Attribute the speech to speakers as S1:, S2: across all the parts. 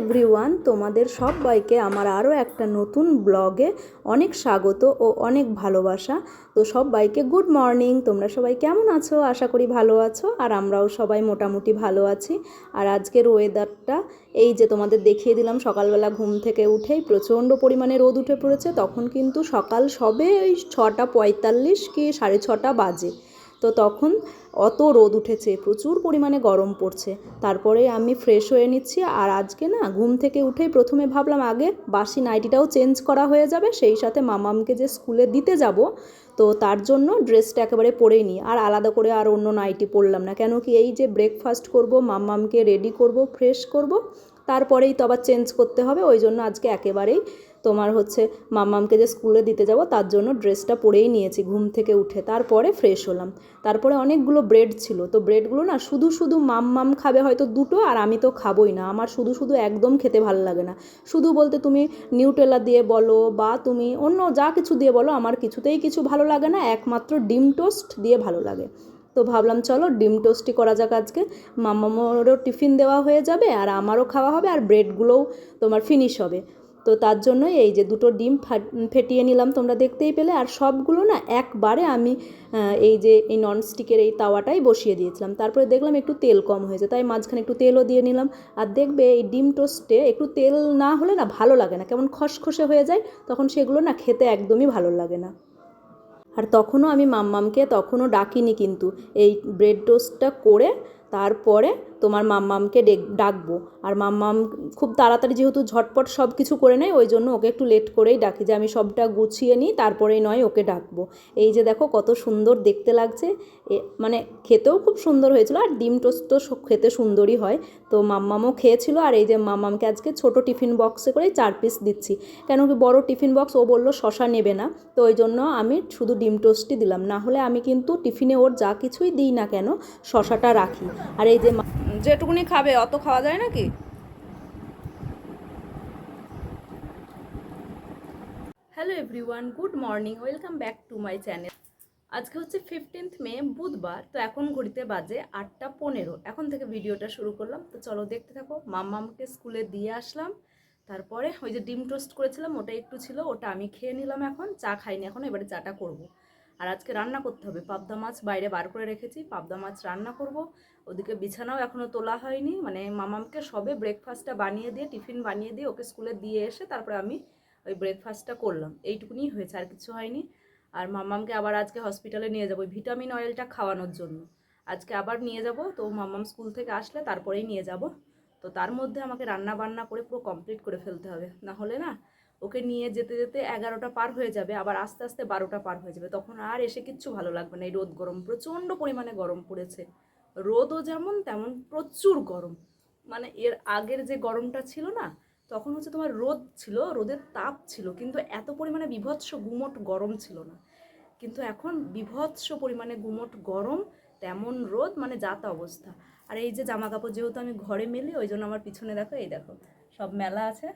S1: Everyone তোমাদের সবাইকে আমার আরও একটা নতুন ব্লগে অনেক স্বাগত ও অনেক ভালোবাসা। তো সবাইকে গুড মর্নিং তোমরা সবাই কেমন আছো? আশা করি ভালো আছো, আর আমরাও সবাই মোটামুটি ভালো আছি। আর আজকের ওয়েদারটা এই যে তোমাদের দেখিয়ে দিলাম, সকালবেলা ঘুম থেকে উঠেই প্রচণ্ড পরিমাণে রোদ উঠে পড়েছে, তখন কিন্তু সকাল সবে ওই ছটা পঁয়তাল্লিশ কি সাড়ে ছটা বাজে। তো তখন অত রোদ উঠেছে, প্রচুর পরিমাণে গরম পড়ছে। তারপরে আমি ফ্রেশ হয়ে নিচ্ছি আর আজকে না ঘুম থেকে উঠেই প্রথমে ভাবলাম আগে বাসি নাইটিটাও চেঞ্জ করা হয়ে যাবে, সেই সাথে মামামকে যে স্কুলে দিতে যাব, তো তার জন্য ড্রেসটা একেবারে পরেই নিই। আর আলাদা করে আর অন্য নাইটি পরলাম না, কেন কি এই যে ব্রেকফাস্ট করব মাম্মামকে রেডি করব ফ্রেশ করব, তারপরেই তো আবার চেঞ্জ করতে হবে, ওই জন্য আজকে একেবারেই তোমার হচ্ছে মাম্মামকে যে স্কুলে দিতে যাব, তার জন্য ড্রেসটা পরেই নিয়েছি, ঘুম থেকে উঠে। তারপরে ফ্রেশ হলাম। তারপরে অনেকগুলো ব্রেড ছিল। তো ব্রেডগুলো না শুধু শুধু মাম্মাম খাবে হয়তো দুটো, আর আমি তো খাবোই না। আমার শুধু শুধু একদম খেতে ভালো লাগে না। শুধু বলতে তুমি নিউটেলা দিয়ে বলো বা তুমি অন্য যা কিছু দিয়ে বলো, আমার কিছুতেই কিছু ভালো লাগে না। একমাত্র ডিম টোস্ট দিয়ে ভালো লাগে। তো ভাবলাম চলো ডিম টোস্টই করা যাক আজকে। মামামোরও টিফিন দেওয়া হয়ে যাবে, আর আমারও খাওয়া হবে, আর ব্রেডগুলোও তোমার ফিনিশ হবে। তো তার জন্যই এই যে দুটো ডিম ফেটিয়ে নিলাম, তোমরা দেখতেই পেলে। আর সবগুলো না একবারে আমি এই যে এই ননস্টিকের এই তাওয়াটাই বসিয়ে দিয়েছিলাম। তারপরে দেখলাম একটু তেল কম হয়েছে, তাই মাঝখানে একটু তেলও দিয়ে নিলাম। আর দেখবে এই ডিম টোস্টে একটু তেল না হলে না ভালো লাগে না। কেমন খসখসে হয়ে যায়, তখন সেগুলো না খেতে একদমই ভালো লাগে না। আর তখনও আমি মাম্মামকে তখনও ডাকিনি কিন্তু এই ব্রেড টোস্টটা করে, তারপরে তোমার মাম্মামকে ডাকবো। আর মাম্মাম খুব তাড়াতাড়ি যেহেতু ঝটপট সব কিছু করে নেয়, ওই জন্য ওকে একটু লেট করেই ডাকি যে আমি সবটা গুছিয়ে নিই, তারপরেই নয় ওকে ডাকবো। এই যে দেখো কত সুন্দর দেখতে লাগছে। মানে খেতেও খুব সুন্দর হয়েছিল আর ডিম টোস্ট তো খেতে সুন্দরই হয়। তো মাম্মামও খেয়েছিল আর এই যে মাম্মামকে আজকে ছোট টিফিন বক্সে করে চার পিস দিচ্ছি। কেন কি বড় টিফিন বক্স, ও বলল শশা নেবে না। তো ওই জন্য আমি শুধু ডিম টোস্টই দিলাম। না হলে আমি কিন্তু টিফিনে ওর যা কিছুই দিই না কেন, শশাটা রাখি। আর এই যে যেটুকুনি খাবে, অত খাওয়া যায় নাকি? Hello everyone good morning welcome back to my channel আজকে হচ্ছে ফিফটিন্থ মে, বুধবার, তো এখন ঘড়িতে বাজে আটটা পনেরো। এখন থেকে ভিডিওটা শুরু করলাম, তো চলো দেখতে থাকো। মাম্মামকে স্কুলে দিয়ে আসলাম, তারপরে ওই যে ডিম টোস্ট করেছিলাম, ওটা একটু ছিল, ওটা আমি খেয়ে নিলাম এখন, চা খাইনি এখন, এবারে চাটা করব। আর আজকে রান্না করতে হবে। পাবদা মাছ বাইরে বার করে রেখেছি, পাবদা মাছ রান্না করব। ওদিকে বিছানাও এখনও তোলা হয়নি মানে মামামকে সবে ব্রেকফাস্টটা বানিয়ে দিয়ে, টিফিন বানিয়ে দিয়ে ওকে স্কুলে দিয়ে এসে তারপরে আমি ওই ব্রেকফাস্টটা করলাম। এইটুকুনি হয়েছে, আর কিছু হয়নি। আর মামামকে আবার আজকে হসপিটালে নিয়ে যাব ভিটামিন অয়েলটা খাওয়ানোর জন্য। আজকে আবার নিয়ে যাব, তো মামাম স্কুল থেকে আসলে তারপরেই নিয়ে যাব। তো তার মধ্যে আমাকে রান্না বান্না করে পুরো কমপ্লিট করে ফেলতে হবে। না হলে না ওকে নিয়ে যেতে যেতে এগারোটা পার হয়ে যাবে, আবার আস্তে আস্তে বারোটা পার হয়ে যাবে। তখন আর এসে কিচ্ছু ভালো লাগবে না। এই রোদ গরম, প্রচণ্ড পরিমাণে গরম পড়েছে। রোদও যেমন তেমন প্রচুর গরম। মানে এর আগের যে গরমটা ছিল না, তখন হচ্ছে তোমার রোদ ছিল, রোদের তাপ ছিল, কিন্তু এত পরিমাণে বিভৎস গুমট গরম ছিল না। কিন্তু এখন বিভৎস পরিমাণে গুমট গরম, তেমন রোদ মানে যাতা অবস্থা। আর এই যে জামা কাপড় যেহেতু আমি ঘরে মেলি, ওই জন্য আমার পিছনে দেখো, এই দেখো, সব মেলা আছে।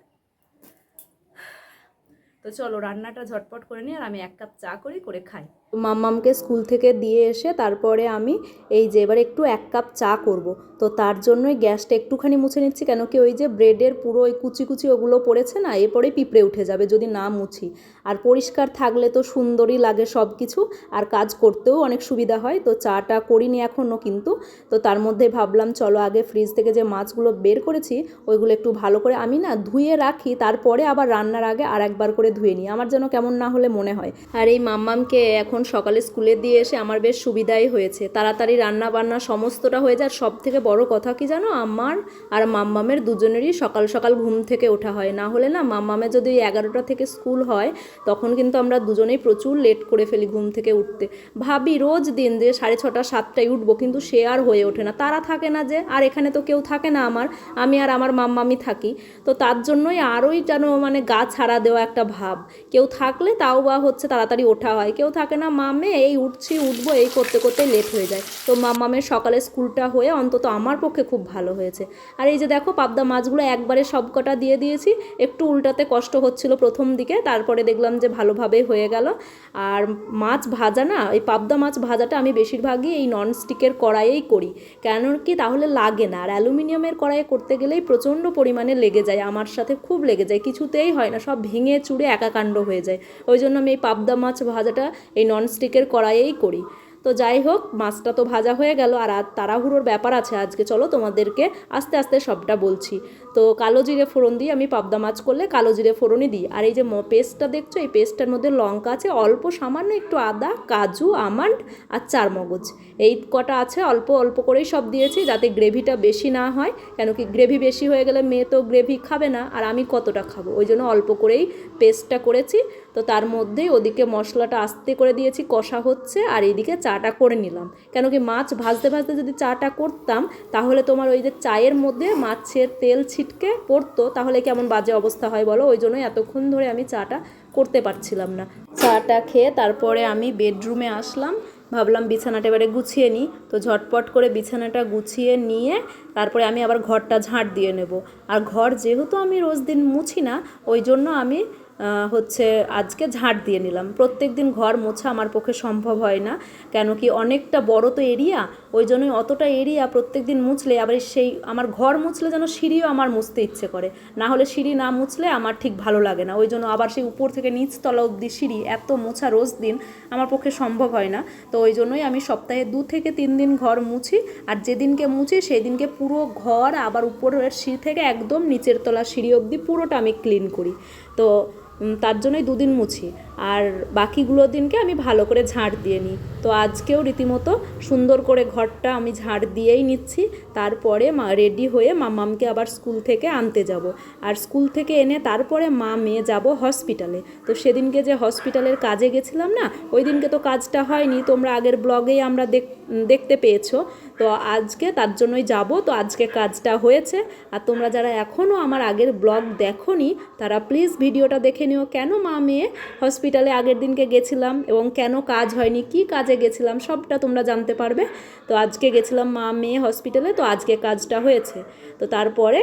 S1: তো চলো রান্নাটা ঝটপট করে নিই আর আমি এক কাপ চা করি করে খাই। মাম্মামকে স্কুল থেকে দিয়ে এসে তারপরে আমি এই যে এবার একটু এক কাপ চা করব। তো তার জন্যই গ্যাসটা একটুখানি মুছে নিচ্ছি, কেন কি ওই যে ব্রেডের পুরো ওই কুচি কুচি ওগুলো পড়েছে না এরপরে পিঁপড়ে উঠে যাবে যদি না মুছি। আর পরিষ্কার থাকলে তো সুন্দরই লাগে সব কিছু আর কাজ করতেও অনেক সুবিধা হয়, তো চাটা করিনি এখনও কিন্তু। তো তার মধ্যে ভাবলাম, চলো আগে ফ্রিজ থেকে যে মাছগুলো বের করেছি, ওইগুলো একটু ভালো করে আমি না ধুয়ে রাখি, তারপরে আবার রান্নার আগে আর একবার করে ধুয়ে নিই। আমার যেন কেমন না হলে মনে হয়। আর এই মাম্মামকে এখন সকালে স্কুলে দিয়ে এসে আমার বেশ সুবিধাই হয়েছে। তাড়াতাড়ি রান্না বান্না সমস্তটা হয়ে যায় সব থেকে বড় কথা কি জানো? আমার আর মাম্মামের দুজনেরই সকাল সকাল ঘুম থেকে ওঠা হয়। না হলে না মাম্মামের যদি এগারোটা থেকে স্কুল হয়, তখন কিন্তু আমরা দুজনেই প্রচুর লেট করে ফেলি ঘুম থেকে উঠতে। ভাবি রোজ দিন যে সাড়ে ছটা, সাতটায় উঠবো, কিন্তু সে আর হয়ে ওঠে না। তারা থাকে না যে, আর এখানে তো কেউ থাকে না আমার, আমি আর আমার মাম্মামি থাকি। তো তার জন্যই আরোই যেন মানে গা ছাড়া দেওয়া একটা ভাব। কেউ থাকলে তাও বা হচ্ছে তাড়াতাড়ি ওঠা হয়, কেউ থাকে না না মামে, এই উঠছি, উঠবো, এই করতে করতে লেট হয়ে যায়। তো মামামের সকালে স্কুলটা হয়ে অন্তত আমার পক্ষে খুব ভালো হয়েছে। আর এই যে দেখো, পাবদা মাছগুলো একবারে সব কটা দিয়ে দিয়েছি। একটু উল্টাতে কষ্ট হচ্ছিল প্রথম দিকে, তারপরে দেখলাম যে ভালোভাবে হয়ে গেল। আর মাছ ভাজা না, এই পাবদা মাছ ভাজাটা আমি বেশিরভাগই এই ননস্টিকের কড়াইয়েই করি। কেন কি, তাহলে লাগে না। আর অ্যালুমিনিয়ামের কড়াইয়ে করতে গেলেই প্রচণ্ড পরিমাণে লেগে যায়, আমার সাথে খুব লেগে যায়। কিছুতেই হয় না, সব ভেঙে চুড়ে একাকাণ্ড হয়ে যায়। ওই জন্য আমি এই পাবদা মাছ ভাজাটা, এই ননস্টিকের কড়াইয়েই করি। তো যাই হোক, মাছটা তো ভাজা হয়ে গেল, আর তাড়াহুড়োর ব্যাপার আছে। আজকে চলো তোমাদেরকে আস্তে আস্তে সবটা বলছি। তো কালো জিরে ফোড়ন দিয়ে আমি পাবদা মাছ করলে কালো জিরে ফোড়নই দিই। আর এই যে পেস্টটা দেখছ? এই পেস্টটার মধ্যে লঙ্কা আছে, অল্প সামান্য একটু আদা, কাজু, আমন্ড আর চার মগজ। এই কটা আছে, অল্প অল্প করেই সব দিয়েছি যাতে গ্রেভিটা বেশি না হয়, কেন কি গ্রেভি বেশি হয়ে গেলে মেয়ে তো গ্রেভি খাবে না, আর আমি কতটা খাব? ওই জন্য অল্প করেই পেস্টটা করেছি। তো তার মধ্যেই ওদিকে মশলাটা আস্তে করে দিয়েছি, কষা হচ্ছে, আর এইদিকে চাটা করে নিলাম। কেন কি মাছ ভাজতে ভাজতে যদি চাটা করতাম, তাহলে তোমার ওই যে চায়ের মধ্যে মাছের তেল ছিটকে পড়তো, তাহলে কেমন বাজে অবস্থা হয় বলো? ওই জন্যই এতক্ষণ ধরে আমি চাটা করতে পারছিলাম না। চাটা খেয়ে তারপরে আমি বেডরুমে আসলাম, ভাবলাম বিছানাটা এবারে গুছিয়ে নিই। তো ঝটপট করে বিছানাটা গুছিয়ে নিয়ে তারপরে আমি আবার ঘরটা ঝাঁট দিয়ে নেব। আর ঘর যেহেতু আমি রোজ দিন মুছি না, ওই জন্য আমি হচ্ছে আজকে ঝাঁট দিয়ে নিলাম। প্রত্যেক দিন ঘর মোছা আমার পক্ষে সম্ভব হয় না, কেন কি অনেকটা বড় তো এরিয়া, ওই জন্যই অতটা এরিয়া প্রত্যেক দিন মুছলে আবার সেই আমার ঘর মুছলে যেন সিঁড়িও আমার মুছতে ইচ্ছে করে। না হলে সিঁড়ি না মুছলে আমার ঠিক ভালো লাগে না। ওই জন্য আবার সেই উপর থেকে নিচতলা অবধি সিঁড়ি এত মোছা রোজ দিন আমার পক্ষে সম্ভব হয় না। তো ওই জন্যই আমি সপ্তাহে দু থেকে তিন দিন ঘর মুছি, আর যেদিনকে মুছি সেই দিনকে পুরো ঘর আবার উপরের সিঁড়ি থেকে একদম নিচের তলা সিঁড়ি অবধি পুরোটা আমি ক্লিন করি। তো তার জন্যই দুদিন মুছি। আর বাকিগুলো দিনকে আমি ভালো করে ঝাড় দিয়ে নিই। তো আজকেও রীতিমতো সুন্দর করে ঘরটা আমি ঝাড় দিয়েই নিচ্ছি। তারপরে মা রেডি হয়ে মামামকে আবার স্কুল থেকে আনতে যাব। আর স্কুল থেকে এনে তারপরে মা মেয়ে যাব হসপিটালে। তো সেদিনকে যে হসপিটালের কাজে গেছিলাম না, ওই দিনকে তো কাজটা হয়নি। তোমরা আগের ব্লগেই আমরা দেখ, দেখতে পেয়েছ। তো আজকে তার জন্যই যাব। তো আজকে কাজটা হয়েছে। আর তোমরা যারা এখনও আমার আগের ব্লগ দেখোনি, তারা প্লিজ ভিডিওটা দেখে নিও। কেন মা মেয়ে হসপিটালে আগের দিনকে গেছিলাম এবং কেন কাজ হয়নি, কি কাজে গেছিলাম, সবটা তোমরা জানতে পারবে। তো আজকে গেছিলাম মা মেয়ে হসপিটালে, তো আজকে কাজটা হয়েছে। তো তারপরে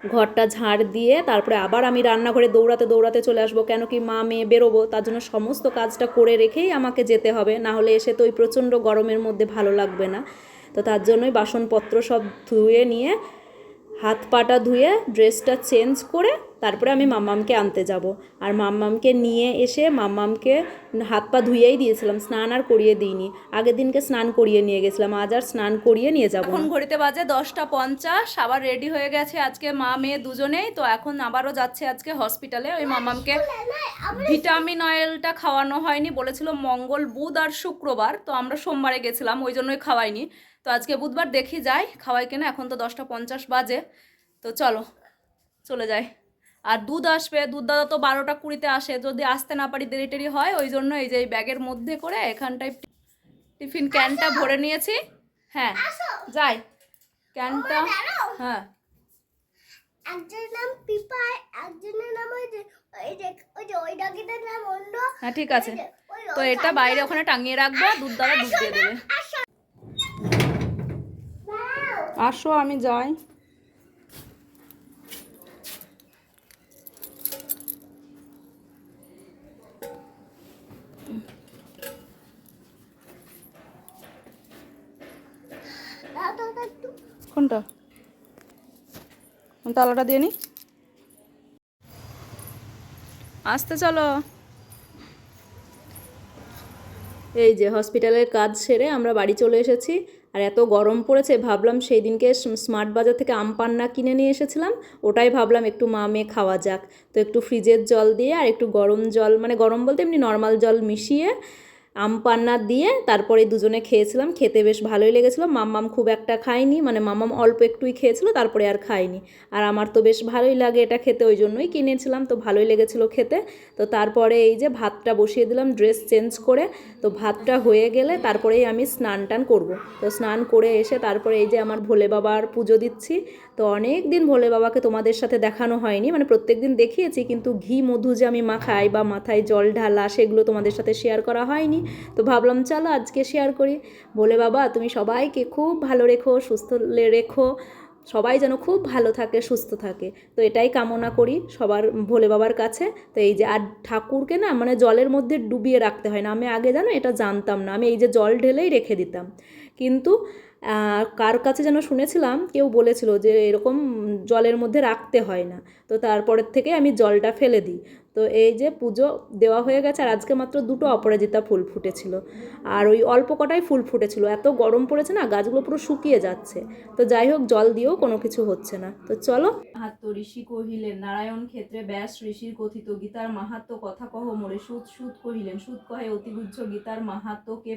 S1: ঘরটা ঝাড় দিয়ে তারপরে আবার আমি রান্নাঘরে দৌড়াতে দৌড়াতে চলে আসব, কেন কি মা মেয়ে বেরোবো, তার জন্য সমস্ত কাজটা করে রেখেই আমাকে যেতে হবে। না হলে এসে তো ওই প্রচণ্ড গরমের মধ্যে ভালো লাগবে না। তো তার জন্যই বাসনপত্র সব ধুয়ে নিয়ে হাত পাটা ধুয়ে ড্রেসটা চেঞ্জ করে তারপরে আমি মাম্মামকে আনতে যাব। আর মাম্মামকে নিয়ে এসে মাম্মামকে হাত পা ধুয়েই দিয়েছিলাম, স্নান আর করিয়ে দিইনি। আগের দিনকে স্নান করিয়ে নিয়ে গেছিলাম, আজ আর স্নান করিয়ে নিয়ে যাব
S2: এখন ঘড়িতে বাজে দশটা পঞ্চাশ, আবার রেডি হয়ে গেছে আজকে মা মেয়ে দুজনেই, তো এখন আবারও যাচ্ছে আজকে হসপিটালে ওই মাম্মামকে ভিটামিন অয়েলটা খাওয়ানো হয়নি, বলেছিল মঙ্গল, বুধ আর শুক্রবার, তো আমরা সোমবারে গেছিলাম, ওই জন্যই খাওয়াইনি। তো আজকে বুধবার দেখি যাই খাওয়াই কিনা এখন তো দশটা পঞ্চাশ বাজে। তো চলো চলে যাই। আর দুধ আসবে দুধ দাদা তো বারোটা কুড়িতে আসে যদি আসতে না পারি দেরি টেরি হয় ওই জন্য এই যে এই ব্যাগের মধ্যে করে এখানটায় টিফিন ক্যানটা ভরে নিয়েছি। হ্যাঁ যাই। ক্যানটা হ্যাঁ।
S3: একজনের নাম পিপা একজনের নাম ওই যে ওই যে ওই ডগিটার নাম অন্য।
S2: হ্যাঁ ঠিক আছে। তো এটা বাইরে ওখানে টাঙিয়ে রাখব দুধ দ্বারা দুধ দিয়ে দেবে।
S1: আসো, আমি যাই। কোনটা? তালাটা দিয়ে নি? আসতে চলো। এই যে হসপিটালের কাজ সেরে আমরা বাড়ি চলে এসেছি। আর এত গরম পড়েছে, ভাবলাম সেই দিনকে স্ম- স্মার্ট বাজার থেকে আম পান্না কিনে নিয়ে এসেছিলাম। ওটাই ভাবলাম একটু মা মেয়ে খাওয়া যাক। তো একটু ফ্রিজের জল দিয়ে আর একটু গরম জল মানে গরম বলতে এমনি নর্মাল জল মিশিয়ে আম পান্না দিয়ে তারপরে দুজনে খেয়েছিলাম, খেতে বেশ ভালোই লেগেছিলো। মাম্মাম খুব একটা খায়নি মানে মাম্মাম অল্প একটুই খেয়েছিল, তারপরে আর খায়নি। আর আমার তো বেশ ভালোই লাগে এটা খেতে, ওই জন্যই কিনেছিলাম, তো ভালোই লেগেছিল খেতে। তো তারপরে এই যে ভাতটা বসিয়ে দিলাম, ড্রেস চেঞ্জ করে, তো ভাতটা হয়ে গেলে তারপরেই আমি স্নান টান করব। তো স্নান করে এসে তারপরে এই যে আমার ভোলে বাবার পুজো দিচ্ছি। তো অনেক দিন ভোলে বাবাকে তোমাদের সাথে দেখানো হয়নি মানে প্রত্যেক দিন দেখিয়েছি, কিন্তু ঘি মধু যে আমি মাখাই বা মাথায় জল ঢালা সেগুলো তোমাদের সাথে শেয়ার করা হয়নি। তো ভাবলাম, চলো আজকে শেয়ার করি। ভোলে বাবা, তুমি সবাইকে খুব ভালো রেখো, সুস্থ রেখো। সবাই যেন খুব ভালো থাকে, সুস্থ থাকে। তো এটাই কামনা করি সবার ভোলে বাবার কাছে। তো এই যে, আর ঠাকুরকে না মানে জলের মধ্যে ডুবিয়ে রাখতে হয় না। আমি আগে জানো এটা জানতাম না। আমি এই যে জল ঢেলেই রেখে দিতাম। কিন্তু কার কাছে যেন শুনেছিলাম, কেউ বলেছিল যে এরকম জলের মধ্যে রাখতে হয় না। তো তারপরের থেকে আমি জলটা ফেলে দিই। তো এই যে পুজো দেওয়া হয়ে গেছে আর আজকে মাত্র দুটো অপরাজিতা ফুল ফুটেছিল। আর ওই অল্প কটাই ফুল ফুটেছিল। এত গরম পড়েছে না, গাছগুলো পুরো শুকিয়ে যাচ্ছে। তো যাই হোক, জল দিয়েও কোনো কিছু হচ্ছে না। তো চলো।
S2: মাহাত্ম ঋষি কহিলেন, নারায়ণ ক্ষেত্রে ব্যাস ঋষির কথিত গীতার মাহাত্ম কথা কহ মরে সুদ সুদ কহিলেন। সুদ কহে অতিগুজ্জ গীতার মাহাত্মকে